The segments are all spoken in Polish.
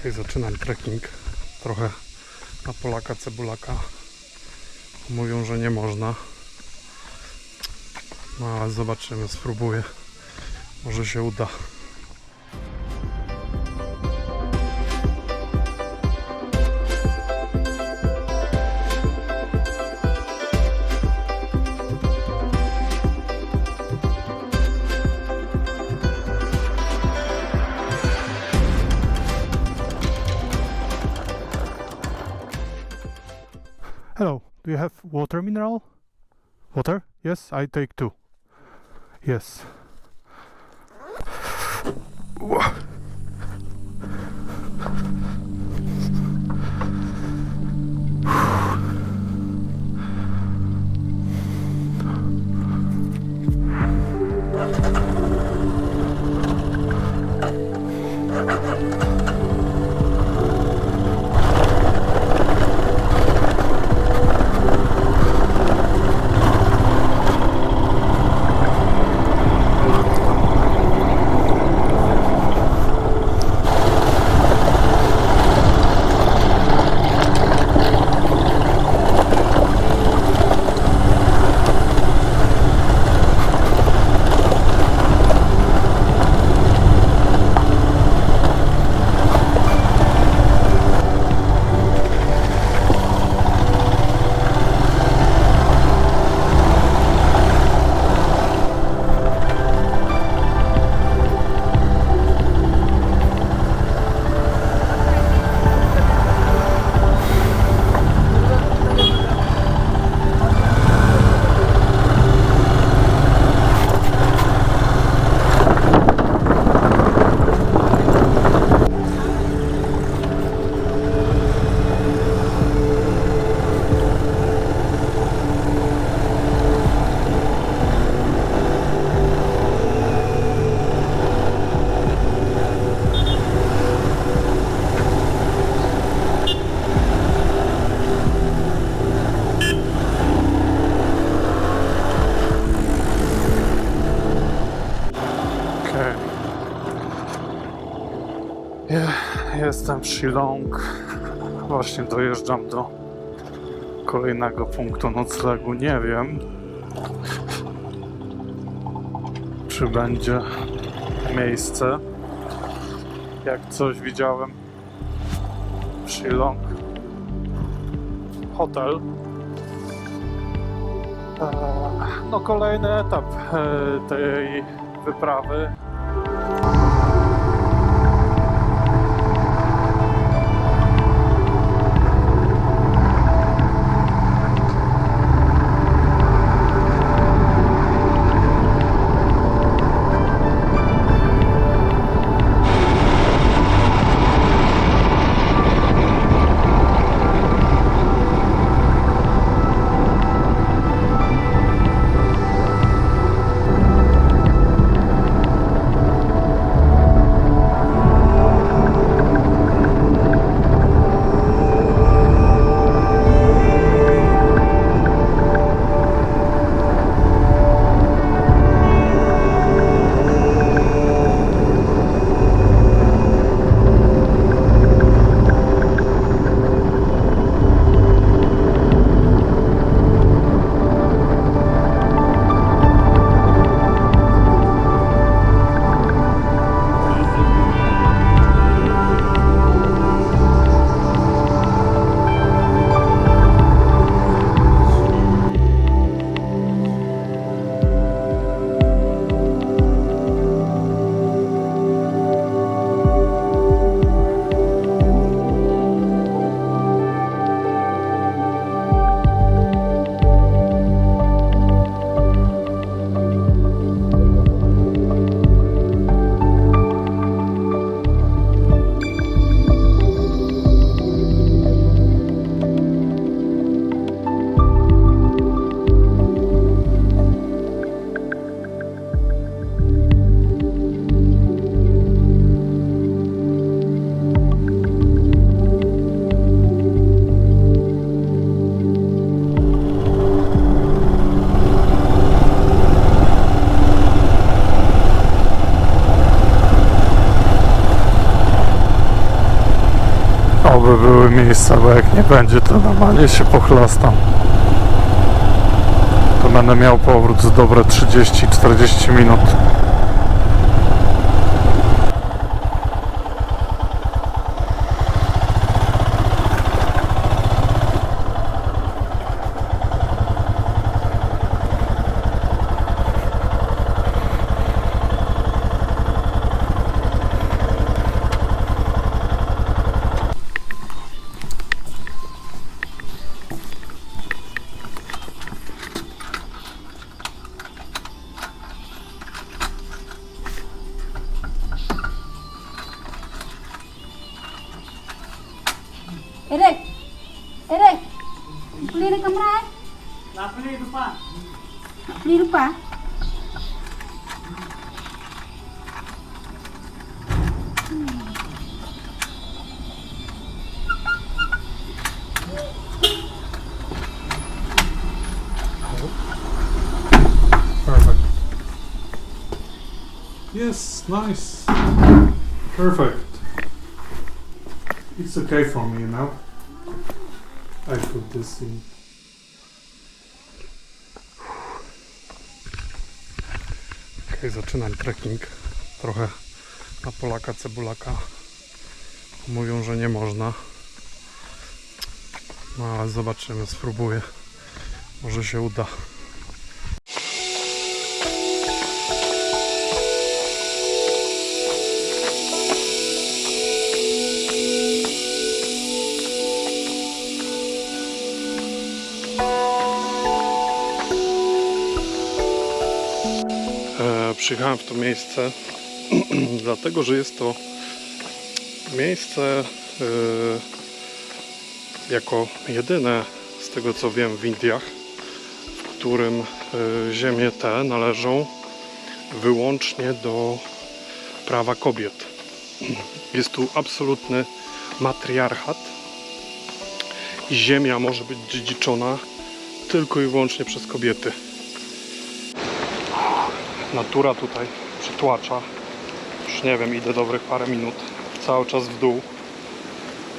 Okej, zaczynam trekking. Trochę na Polaka, cebulaka. Mówią, że nie można. No ale zobaczymy, spróbuję. Może się uda. Have water mineral? Water? Yes, I take two. Yes. Jestem w Shillong. Właśnie dojeżdżam do kolejnego punktu noclegu. Nie wiem, czy będzie miejsce. Jak coś widziałem w Shillong. Hotel. Eee, No kolejny etap e, tej wyprawy. Oby były miejsca, bo jak nie będzie, to normalnie się pochlastam. To będę miał powrót z dobre 30-40 minut. Nice. Perfect. It's okay for me now. I put this in. Ok, zaczynam trekking. Trochę na Polaka cebulaka. Mówią, że nie można. No ale zobaczymy, spróbuję. Może się uda. Przyjechałem w to miejsce, dlatego że jest to miejsce e, jako jedyne z tego co wiem w Indiach, w którym e, ziemie te należą wyłącznie do prawa kobiet. Jest tu absolutny matriarchat i ziemia może być dziedziczona tylko i wyłącznie przez kobiety natura tutaj przytłacza. Już nie wiem, idę dobrych parę minut. Cały czas w dół.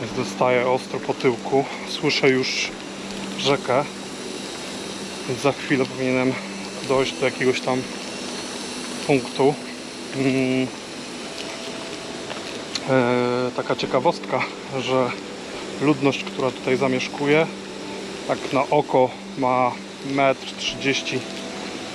Więc dostaję ostro po tyłku. Słyszę już rzekę. Więc za chwilę powinienem dojść do jakiegoś tam punktu. Mm. E, taka ciekawostka, że ludność, która tutaj zamieszkuje, tak na oko ma 1,30 m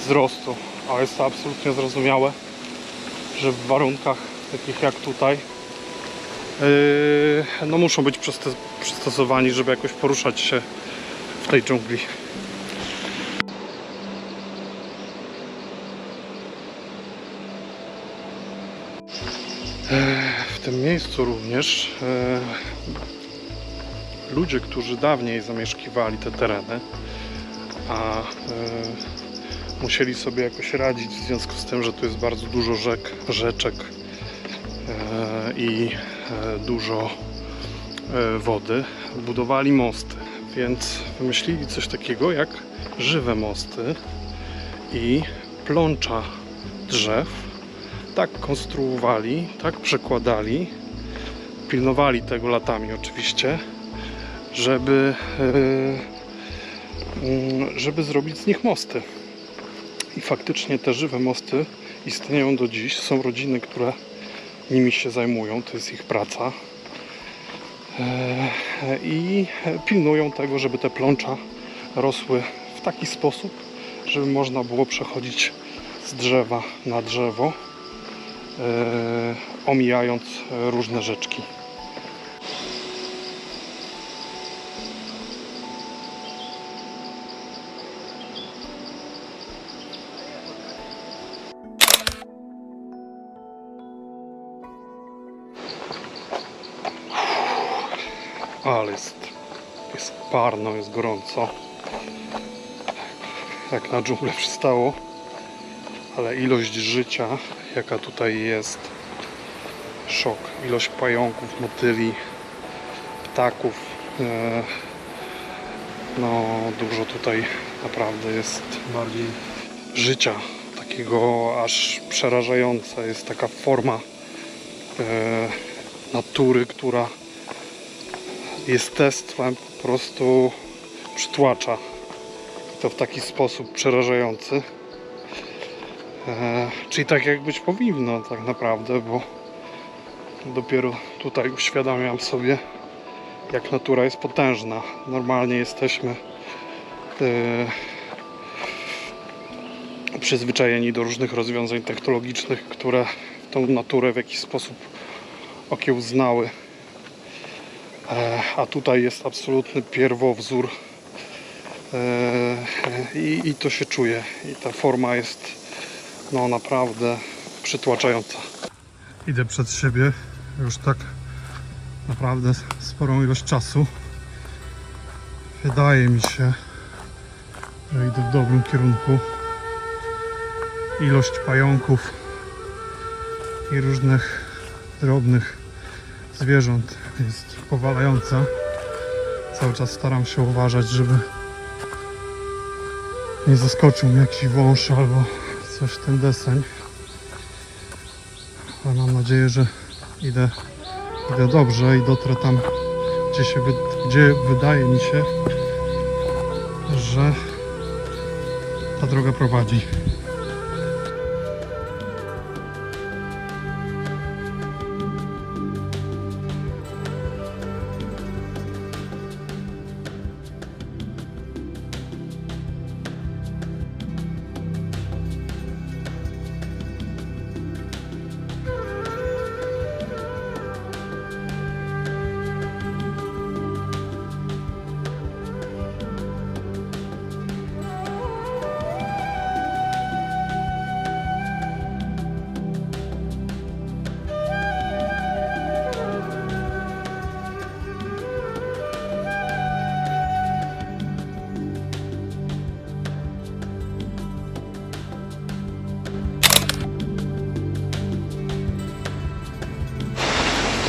wzrostu ale jest to absolutnie zrozumiałe, że w warunkach takich jak tutaj yy, no muszą być przystosowani, żeby jakoś poruszać się w tej dżungli. Yy, W tym miejscu również yy, ludzie, którzy dawniej zamieszkiwali te tereny, a yy, musieli sobie jakoś radzić w związku z tym, że tu jest bardzo dużo rzek, rzeczek e, i e, dużo e, wody. Budowali mosty, więc wymyślili coś takiego jak żywe mosty i plącza drzew. Tak konstruowali, tak przekładali, pilnowali tego latami oczywiście, żeby, mm, żeby zrobić z nich mosty. I faktycznie te żywe mosty istnieją do dziś. Są rodziny, które nimi się zajmują, to jest ich praca. E, I pilnują tego, żeby te plącza rosły w taki sposób, żeby można było przechodzić z drzewa na drzewo, e, omijając różne rzeczki. Ale jest, jest parno, jest gorąco. Jak na dżunglę przystało. Ale ilość życia, jaka tutaj jest, szok. Ilość pająków, motyli, ptaków. E, no, dużo tutaj naprawdę jest bardziej życia. Takiego aż przerażające. Jest taka forma e, natury, która jestestwem po prostu przytłacza. I to w taki sposób przerażający. E, czyli tak jak być powinno tak naprawdę, bo dopiero tutaj uświadamiam sobie jak natura jest potężna. Normalnie jesteśmy e, przyzwyczajeni do różnych rozwiązań technologicznych, które tą naturę w jakiś sposób okiełznały. A tutaj jest absolutny pierwowzór e, i, i to się czuje. I ta forma jest no naprawdę przytłaczająca. Idę przed siebie już tak naprawdę sporą ilość czasu. Wydaje mi się, że idę w dobrym kierunku. Ilość pająków i różnych drobnych zwierząt jest powalająca. Cały czas staram się uważać, żeby nie zaskoczył mnie jakiś wąż albo coś ten deseń. Ale mam nadzieję, że idę, idę dobrze i dotrę tam, gdzie, się gdzie wydaje mi się, że ta droga prowadzi.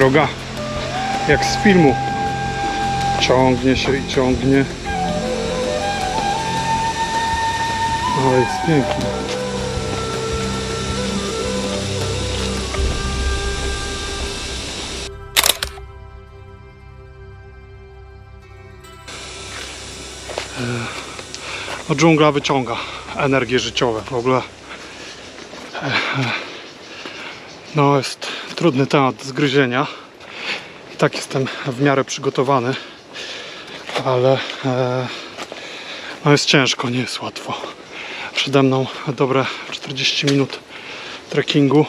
Droga jak z filmu. Ciągnie się i ciągnie. Ale jest pięknie. Dżungla wyciąga energię życiowe w ogóle no jest trudny temat do zgryzienia. I tak jestem w miarę przygotowany, ale e, no jest ciężko, nie jest łatwo. Przede mną dobre 40 minut trekkingu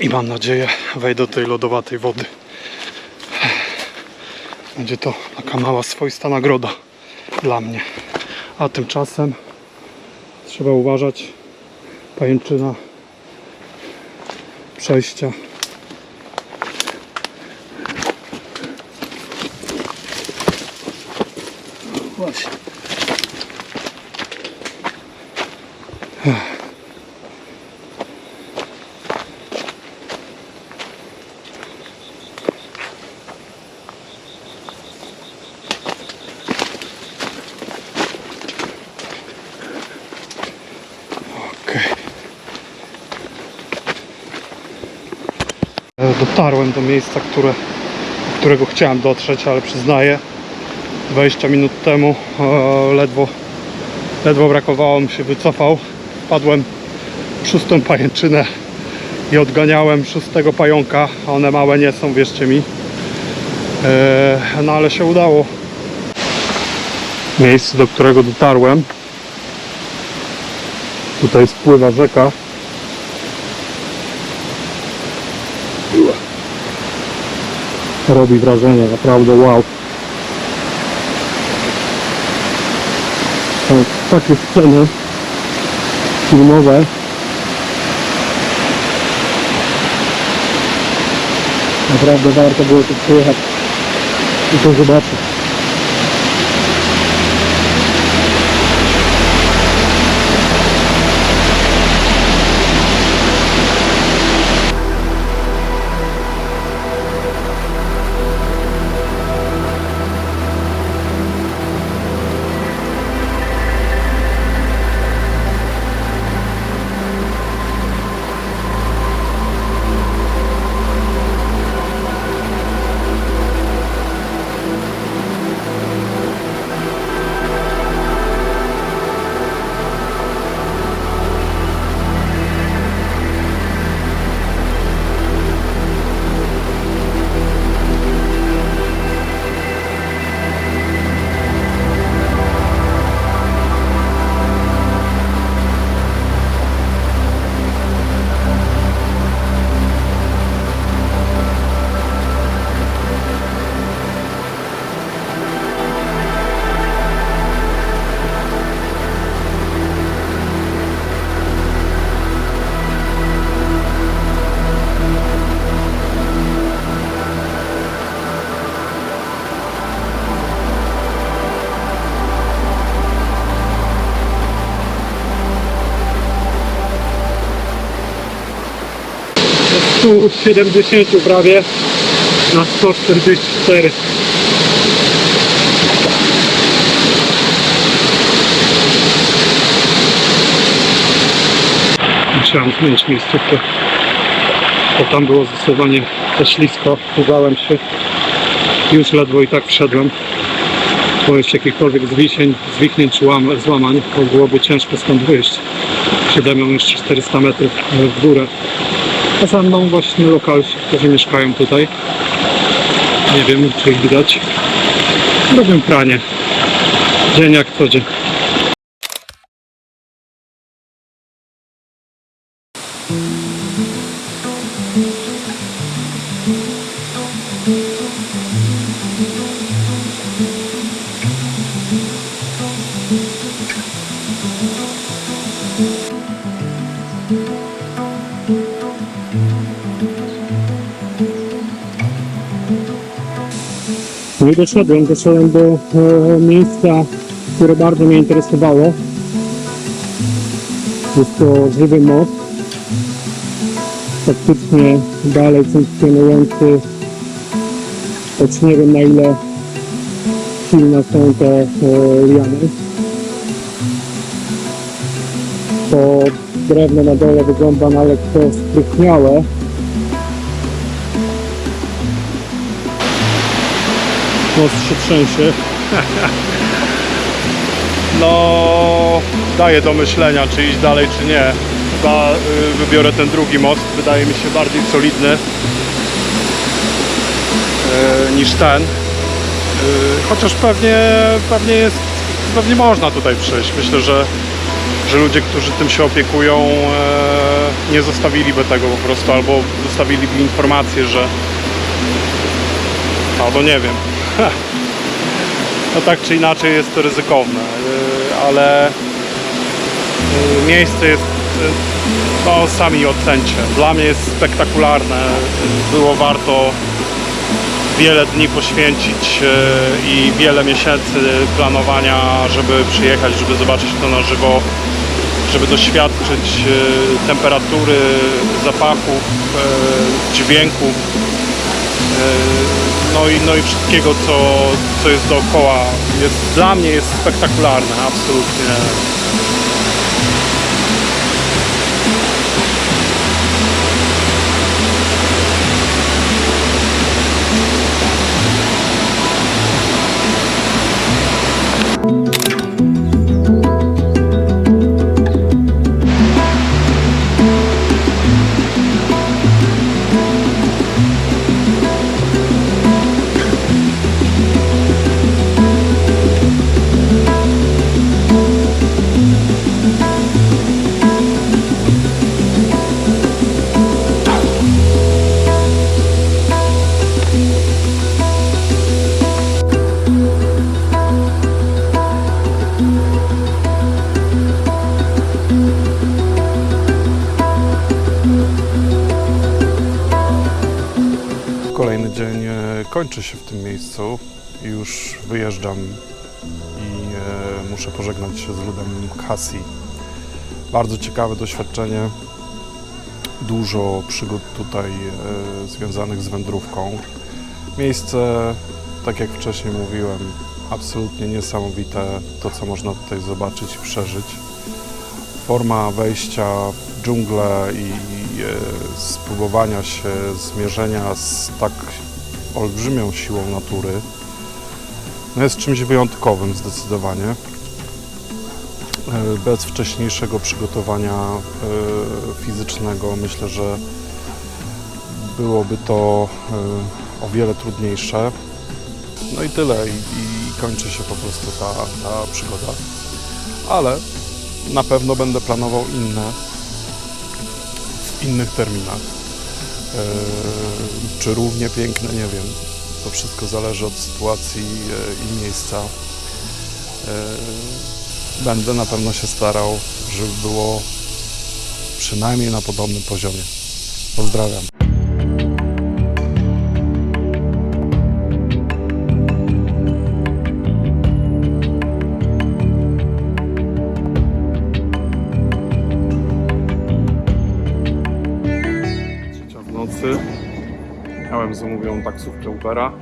i mam nadzieję wejdę do tej lodowatej wody. Będzie to taka mała swoista nagroda dla mnie. A tymczasem trzeba uważać. Pajęczyna przejścia. Właśnie. Dotarłem do miejsca, które, do którego chciałem dotrzeć, ale przyznaję, 20 minut temu e, ledwo, ledwo brakowało mi się wycofał. Wpadłem w szóstą pajęczynę i odganiałem szóstego pająka. One małe nie są, wierzcie mi. E, no ale się udało. Miejsce, do którego dotarłem. Tutaj spływa rzeka. Robi wrażenie, naprawdę wow. Są takie sceny filmowe. Naprawdę warto było tu przyjechać i to zobaczyć. 170 prawie na 144. Musiałem zmienić miejscówkę, bo tam było zdecydowanie za ślisko. Bałem się. Już ledwo i tak wszedłem. Boję się jakichkolwiek zwisień, zwichnięć łam, złamań, bo byłoby ciężko stąd wyjść. Mną jeszcze 400 metrów e, w górę. A za mną właśnie lokalsi, którzy mieszkają tutaj. Nie wiem, czy ich widać. Robię pranie. Dzień jak co dzień. I doszedłem, doszedłem do e, miejsca, które bardzo mnie interesowało. Jest to żywy most. Faktycznie dalej funkcjonujący, choć nie wiem na ile silne są te e, liany. To drewno na dole wygląda na lekko sprychniałe. Most się trzęsie. No, daje do myślenia, czy iść dalej, czy nie. Chyba y, wybiorę ten drugi most. Wydaje mi się bardziej solidny y, niż ten. Y, chociaż pewnie, pewnie jest, pewnie można tutaj przejść. Myślę, że, że ludzie, którzy tym się opiekują, nie zostawiliby tego po prostu, albo zostawiliby informację, że albo nie wiem. No tak czy inaczej jest to ryzykowne, yy, ale yy, miejsce jest, yy, no sami ocencie. Dla mnie jest spektakularne. Było warto wiele dni poświęcić i wiele miesięcy planowania, żeby przyjechać, żeby zobaczyć to na żywo, żeby doświadczyć temperatury, zapachów, dźwięków. No i, no i wszystkiego, co, co jest dookoła. Jest, dla mnie jest spektakularne, absolutnie. Miejscu. Już wyjeżdżam i e, muszę pożegnać się z ludem Khasi. Bardzo ciekawe doświadczenie. Dużo przygód tutaj e, związanych z wędrówką. Miejsce, tak jak wcześniej mówiłem, absolutnie niesamowite. To, co można tutaj zobaczyć i przeżyć. Forma wejścia w dżunglę i e, spróbowania się zmierzenia z tak olbrzymią siłą natury no jest czymś wyjątkowym zdecydowanie. E, Bez wcześniejszego przygotowania e, fizycznego myślę, że byłoby to e, o wiele trudniejsze. No i tyle. I, i kończy się po prostu ta, ta przygoda. Ale na pewno będę planował inne w innych terminach. Eee, czy równie piękne, nie wiem. To wszystko zależy od sytuacji e, i miejsca. Eee, będę na pewno się starał, żeby było przynajmniej na podobnym poziomie. Pozdrawiam. Zamówioną taksówkę Ubera.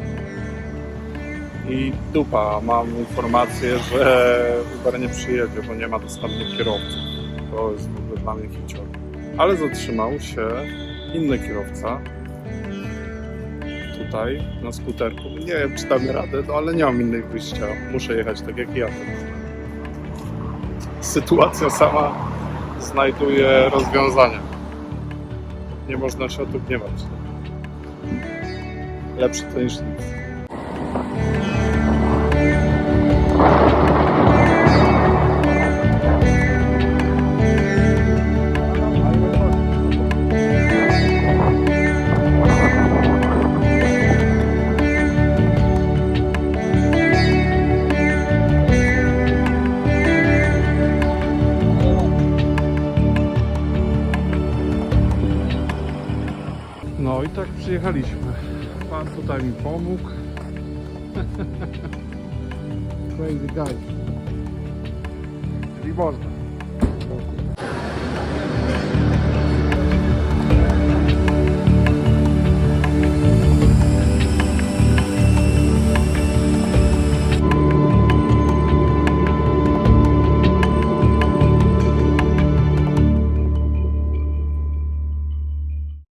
I dupa, mam informację, że Uber nie przyjedzie, bo nie ma dostępnych kierowców. To jest w ogóle dla mnie hicior. Ale zatrzymał się inny kierowca tutaj na skuterku. Nie wiem, czy damy radę, no, ale nie mam innych wyjścia. Muszę jechać tak jak ja. Sytuacja sama znajduje rozwiązania. Nie można się o to. Lepsze to niż nic. No i tak przyjechaliśmy. Tutaj mi pomógł. Crazy guy. Czyli można.